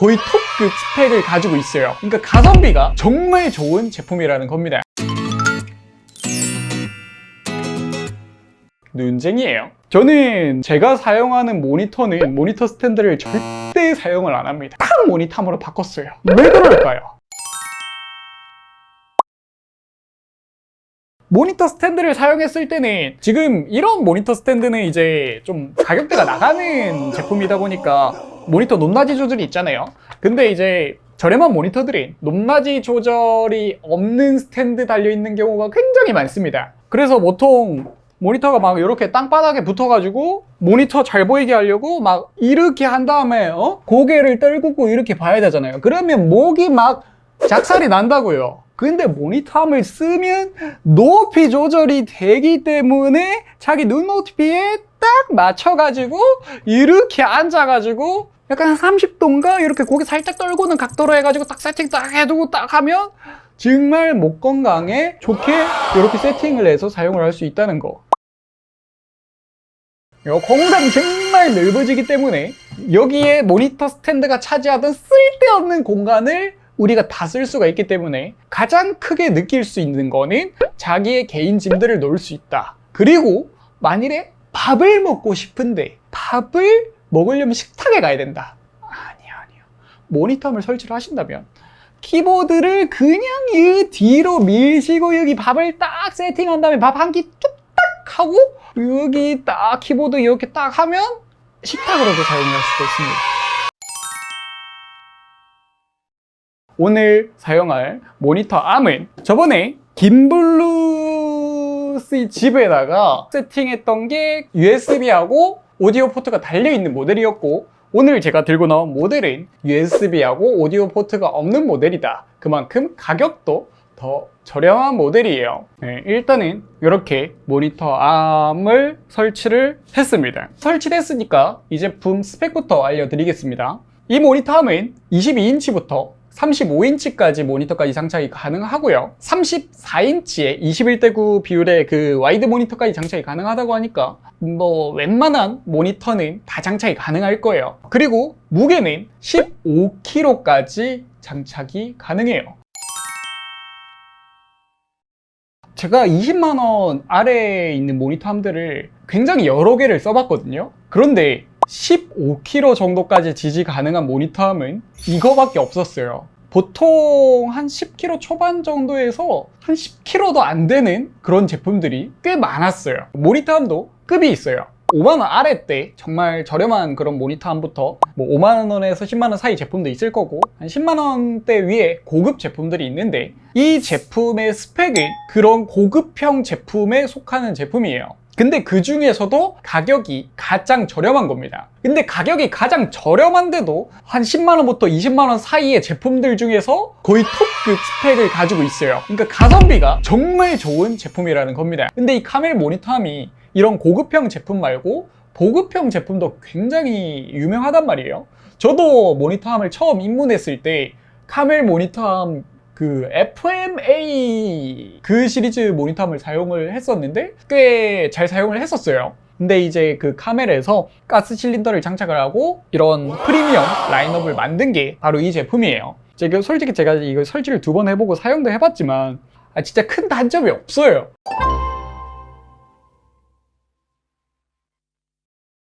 거의 톱급 스펙을 가지고 있어요. 그러니까 가성비가 정말 좋은 제품이라는 겁니다. 눈쟁이에요. 저는 제가 사용하는 모니터는 모니터 스탠드를 절대 사용을 안 합니다. 딱 모니터으로 바꿨어요. 왜 그럴까요? 모니터 스탠드를 사용했을 때는 지금 이런 모니터 스탠드는 이제 좀 가격대가 나가는 제품이다 보니까 모니터 높낮이 조절이 있잖아요. 근데 이제 저렴한 모니터들이 높낮이 조절이 없는 스탠드 달려 있는 경우가 굉장히 많습니다. 그래서 보통 모니터가 막 이렇게 땅바닥에 붙어가지고 모니터 잘 보이게 하려고 막 이렇게 한 다음에 어? 고개를 떨구고 이렇게 봐야 되잖아요. 그러면 목이 막 작살이 난다고요. 근데 모니터함을 쓰면 높이 조절이 되기 때문에 자기 눈 높이에 딱 맞춰가지고 이렇게 앉아가지고 약간 30도인가 이렇게 고개 살짝 떨고는 각도로 해가지고 딱 세팅 딱 해두고 딱 하면 정말 목 건강에 좋게 이렇게 세팅을 해서 사용을 할 수 있다는 거. 요 공간이 정말 넓어지기 때문에 여기에 모니터 스탠드가 차지하던 쓸데없는 공간을 우리가 다 쓸 수가 있기 때문에 가장 크게 느낄 수 있는 거는 자기의 개인 짐들을 놓을 수 있다. 그리고 만일에 밥을 먹고 싶은데 밥을 먹으려면 식탁에 가야 된다. 아니요, 아니요. 모니터를 설치를 하신다면 키보드를 그냥 이 뒤로 밀시고 여기 밥을 딱 세팅한 다음에 밥 한 끼 뚝딱 하고 여기 딱 키보드 이렇게 딱 하면 식탁으로도 사용할 수가 있습니다. 오늘 사용할 모니터 암은 저번에 김블루 스 집에다가 세팅했던 게 USB하고 오디오 포트가 달려있는 모델이었고 오늘 제가 들고 나온 모델은 USB하고 오디오 포트가 없는 모델이다. 그만큼 가격도 더 저렴한 모델이에요. 네, 일단은 이렇게 모니터 암을 설치를 했습니다. 설치됐으니까 이 제품 스펙부터 알려드리겠습니다. 이 모니터 암은 22인치부터 35인치까지 모니터까지 장착이 가능하고요. 34인치에 21대 9 비율의 그 와이드 모니터까지 장착이 가능하다고 하니까 뭐 웬만한 모니터는 다 장착이 가능할 거예요. 그리고 무게는 15kg까지 장착이 가능해요. 제가 20만원 아래에 있는 모니터 함들을 굉장히 여러 개를 써봤거든요. 그런데 15kg 정도까지 지지 가능한 모니터함은 이거밖에 없었어요. 보통 한 10kg 초반 정도에서 한 10kg도 안 되는 그런 제품들이 꽤 많았어요. 모니터함도 급이 있어요. 5만원 아래 때 정말 저렴한 그런 모니터함부터 뭐 5만원에서 10만원 사이 제품도 있을 거고 한 10만원대 위에 고급 제품들이 있는데 이 제품의 스펙은 그런 고급형 제품에 속하는 제품이에요. 근데 그 중에서도 가격이 가장 저렴한 겁니다. 근데 가격이 가장 저렴한데도 한 10만원부터 20만원 사이의 제품들 중에서 거의 톱급 스펙을 가지고 있어요. 그러니까 가성비가 정말 좋은 제품이라는 겁니다. 근데 이 카멜 모니터함이 이런 고급형 제품 말고 보급형 제품도 굉장히 유명하단 말이에요. 저도 모니터함을 처음 입문했을 때 카멜 모니터함 그 FMA 그 시리즈 모니터함을 사용을 했었는데 꽤 잘 사용을 했었어요. 근데 이제 그 카멜에서 가스 실린더를 장착을 하고 이런 프리미엄 라인업을 만든 게 바로 이 제품이에요. 제가 솔직히 제가 이거 설치를 두 번 해보고 사용도 해봤지만 아, 진짜 큰 단점이 없어요.